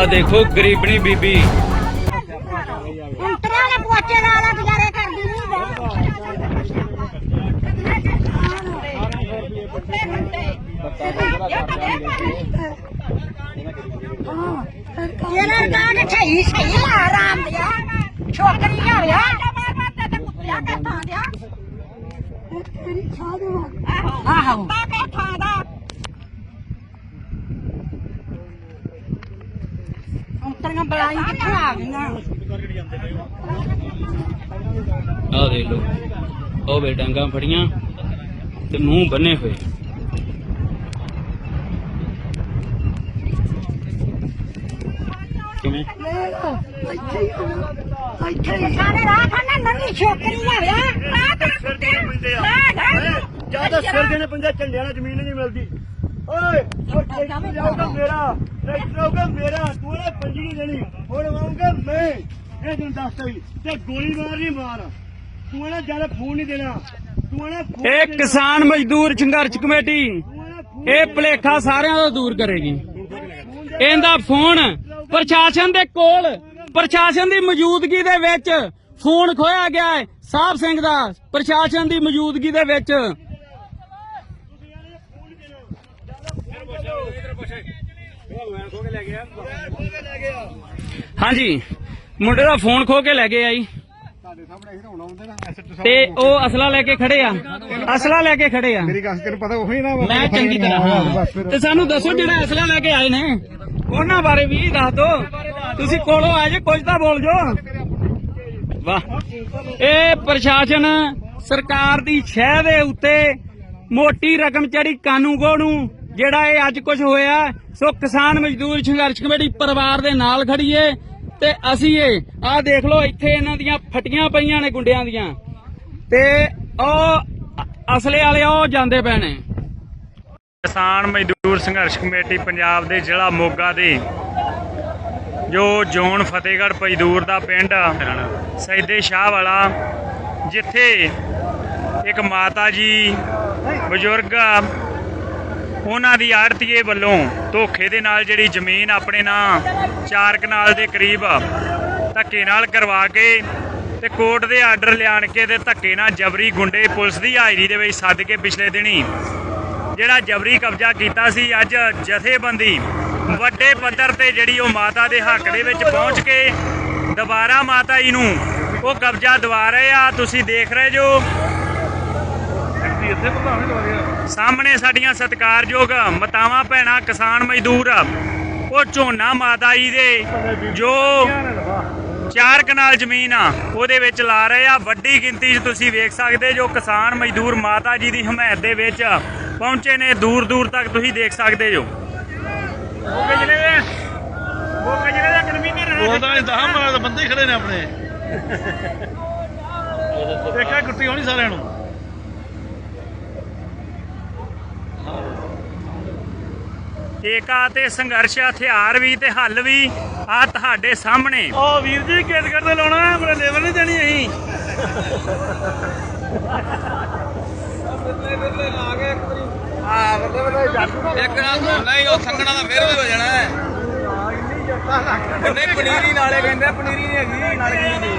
ਆ ਦੇਖੋ ਗਰੀਬਣੀ ਬੀਬੀ। ਉਂਤਰਿਆਂ ਨੇ ਪੋਚੇ ਲਾ ਲਾ ਗੁਜ਼ਾਰੇ ਕਰਦੀ ਨਹੀਂ ਇਹਨਾਂ ਦਾ ਕਿ ਸਹੀ ਸਹੀ ਲਾ ਆਰਾਮ ਦਿਆ। ਛੋਕਰੀ ਹੋਇਆ ਤੇ ਕੁੱਤਿਆ ਕੱਟਾਂ ਦਿਆ ਤੇਰੀ ਛਾਂ ਦੇ ਆਹੋ। ਬਾਕੇ ਥਾਂ ਦਾ। ਉਂਤਰੀਆਂ ਬਲਾਈ ਕਿੱਥੇ ਆ ਗਈਆਂ? ਆ ਦੇਖ ਲਓ। ਉਹ ਵੇ ਡਾਂਗਾਂ ਫੜੀਆਂ ਤੇ ਮੂੰਹ ਬੰਨੇ ਹੋਏ। ਕਿਵੇਂ? ਸਾਡੇ ਰਾਹ ਖਾਨਾ ਨਵੀਂ ਛੋਕਰੀ ਹੋਇਆ ਰਾਹ ਤੇ ਕੁੱਤੇ ਜ਼ਿਆਦਾ ਸਿਰ ਦੇਣੇ ਪੈਂਦੇ ਝੰਡਿਆਂ ਨਾਲ ਜ਼ਮੀਨ ਨਹੀਂ ਮਿਲਦੀ। ਓਏ ਉਹ ਟਰੈਕਟਰ ਜਾਊਗਾ ਮੇਰਾ ਟਰੈਕਟਰ ਆਊਗਾ ਮੇਰਾ ਤੂੰ ਇਹ ਪੰਜੀ ਨਹੀਂ ਦੇਣੀ। ਹੁਣ ਆਊਗਾ ਮੈਂ। ਇਹ ਦਿਨ ਦੱਸਦਾ ਹੀ ਤੇ ਗੋਲੀ ਮਾਰ ਨਹੀਂ ਮਾਰ। ਤੂੰ ਇਹਨਾਂ ਜ਼ਿਆਦਾ ਫੋਨ ਨਹੀਂ ਦੇਣਾ। ਤੂੰ ਇਹਨਾਂ ਫੋਨ ਇਹ ਕਿਸਾਨ ਮਜ਼ਦੂਰ ਸੰਘਰਸ਼ ਕਮੇਟੀ। ਇਹ ਭਲੇਖਾ ਸਾਰਿਆਂ ਦਾ ਦੂਰ ਕਰੇਗੀ। ਇਹਦਾ ਫੋਨ ਪ੍ਰਸ਼ਾਸਨ ਦੇ ਕੋਲ ਪ੍ਰਸ਼ਾਸਨ ਦੀ ਮੌਜੂਦਗੀ ਦੇ ਵਿੱਚ ਫੋਨ ਖੋਇਆ ਗਿਆ ਹੈ। ਸਾਹਿਬ ਸਿੰਘ ਦਾ ਪ੍ਰਸ਼ਾਸਨ ਦੀ ਮੌਜੂਦਗੀ ਦੇ ਵਿੱਚ ਹਾਂਜੀ ਮੁੰਡੇ ਦਾ ਫੋਨ ਖੋ ਕੇ ਲੈ ਗਏ ਆਈ ਤੇ ਉਹ ਅਸਲਾ ਲੈ ਕੇ ਖੜੇ ਆ। ਅਸਲਾ ਲੈ ਕੇ ਖੜੇ ਆ। ਮੇਰੀ ਗੱਲ ਤੈਨੂੰ ਪਤਾ ਉਹੀ ਨਾ ਮੈਂ ਚੰਗੀ ਤਰ੍ਹਾਂ ਹਾਂ। ਤੇ ਸਾਨੂੰ ਦੱਸੋ ਜਿਹੜਾ ਅਸਲਾ ਲੈ ਕੇ ਆਏ ਨੇ। ਉਹਨਾਂ ਬਾਰੇ ਵੀ ਦੱਸ ਦੋ। ਤੁਸੀਂ ਕੋਲੋਂ ਆ ਜੇ ਕੁਝ ਤਾਂ ਬੋਲ ਜੋ। ਵਾਹ। ਇਹ ਪ੍ਰਸ਼ਾਸਨ ਸਰਕਾਰ ਦੀ ਛਹਿ ਦੇ ਉੱਤੇ ਮੋਟੀ ਰਕਮ ਚੜੀ ਕਾਨੂੰਗੋ ਨੂੰ ਜਿਹੜਾ ਇਹ ਅੱਜ ਕੁਝ ਹੋਇਆ, ਸੋ ਕਿਸਾਨ ਮਜ਼ਦੂਰ ਸੰਘਰਸ਼ ਕਮੇਟੀ ਪਰਿਵਾਰ ਦੇ ਨਾਲ ਖੜੀ ਏ ਤੇ ਅਸੀਂ ਇਹ, ਆਹ ਦੇਖ ਲਓ, ਇੱਥੇ ਇਹਨਾਂ ਦੀਆਂ ਫਟੀਆਂ ਪਈਆਂ ਨੇ ਗੁੰਡਿਆਂ ਦੀਆਂ। ਤੇ ਉਹ ਅਸਲੇ ਵਾਲੇ ਉਹ ਜਾਂਦੇ ਪਏ ਨੇ। ਕਿਸਾਨ ਮਜ਼ਦੂਰ ਸੰਘਰਸ਼ ਕਮੇਟੀ ਪੰਜਾਬ ਦੇ ਜ਼ਿਲ੍ਹਾ ਮੋਗਾ ਦੇ, ਜੋ ਜ਼ੋਨ ਫਤਿਹਗੜ੍ਹ ਪਜਦੂਰ ਦਾ ਪਿੰਡ ਸੈਦੇ ਸ਼ਾਹ ਵਾਲਾ, ਜਿੱਥੇ ਇੱਕ ਮਾਤਾ ਜੀ, ਬਜ਼ੁਰਗ ਉਹਨਾਂ ਦੀ ਆੜਤੀਏ ਵੱਲੋਂ ਧੋਖੇ ਦੇ ਨਾਲ ਜਿਹੜੀ ਜ਼ਮੀਨ ਆਪਣੇ ਨਾਂ ਚਾਰ ਕਨਾਲ ਦੇ ਕਰੀਬ ਧੱਕੇ ਨਾਲ ਕਰਵਾ ਕੇ ਤੇ ਕੋਰਟ ਦੇ ਆਰਡਰ ਲਿਆਣ ਕੇ ਤੇ ਧੱਕੇ ਨਾਲ ਜਬਰੀ ਗੁੰਡੇ ਪੁਲਿਸ ਦੀ ਹਾਜ਼ਰੀ ਦੇ ਵਿੱਚ ਸੱਦ ਕੇ ਪਿਛਲੇ ਦਿਨੀ ਜਿਹੜਾ ਜਬਰੀ ਕਬਜ਼ਾ ਕੀਤਾ ਸੀ, ਅੱਜ ਜਥੇਬੰਦੀ ਵੱਡੇ ਪੱਧਰ ਤੇ ਜਿਹੜੀ ਉਹ ਮਾਤਾ ਦੇ ਹੱਕ ਦੇ ਵਿੱਚ ਪਹੁੰਚ ਕੇ ਦੁਬਾਰਾ ਮਾਤਾ ਜੀ ਨੂੰ ਉਹ ਕਬਜ਼ਾ ਦਵਾ ਰਹੇ ਆ। ਤੁਸੀਂ ਦੇਖ ਰਹੇ ਜੋ ਸਾਹਮਣੇ ਸਾਡੀਆਂ ਸਤਿਕਾਰਯੋਗ ਮਤਾਵਾਂ ਭੈਣਾਂ ਕਿਸਾਨ ਮਜ਼ਦੂਰ ਉਹ ਝੋਨਾ ਮਾਤਾ ਜੀ ਦੇ ਜੋ ਚਾਰ ਕਨਾਲ ਜ਼ਮੀਨ ਆ ਉਹਦੇ ਵਿੱਚ ਲਾ ਰਹੇ ਆ। ਵੱਡੀ ਗਿਣਤੀ 'ਚ ਤੁਸੀਂ ਵੇਖ ਸਕਦੇ ਜੋ ਕਿਸਾਨ ਮਜ਼ਦੂਰ ਮਾਤਾ ਜੀ ਦੀ ਹਮਾਇਤ ਦੇ ਵਿੱਚ ਪਹੁੰਚੇ ਨੇ। ਦੂਰ ਦੂਰ ਤੱਕ ਤੁਸੀਂ ਦੇਖ ਸਕਦੇ ਜੋ ਮੋਗੇ ਜ਼ਿਲ੍ਹੇ ਦੇ ਮੋਗੇ ਜ਼ਿਲ੍ਹੇ ਦਾ ਕਨਵੀਨਰ ਬੋਲਦਾ ਨਹੀਂ ਦਹਾਂ ਮਾਰ ਬੰਦੇ ਹੀ ਖੜੇ ਨੇ ਆਪਣੇ। ਦੇਖਿਆ ਗੁੱਟੀ ਹੋਣੀ ਸਾਰਿਆਂ ਨੂੰ? ਏਕਾ ਤੇ ਸੰਘਰਸ਼ ਹਥਿਆਰ ਵੀ ਤੇ ਹੱਲ ਵੀ ਆ ਤੁਹਾਡੇ ਸਾਹਮਣੇ। ਓ ਵੀਰ ਜੀ ਕੇਸ ਕਰਦੇ ਲਾਉਣਾ ਆਪਣੇ ਲੇਵਲ ਨਹੀਂ ਦੇਣੀ ਅਸੀਂ। ਇੱਕ ਨਾਲ ਨਹੀਂ ਉਹ ਸੰਗਣਾ ਦਾ ਫੇਰ ਹੋ ਜਾਣਾ ਹੈ। ਨਹੀਂ ਪਨੀਰੀ ਨਾਲੇ ਕਹਿੰਦੇ ਪਨੀਰੀ ਨਹੀਂ ਹੈਗੀ ਨਾਲੇ ਨਹੀਂ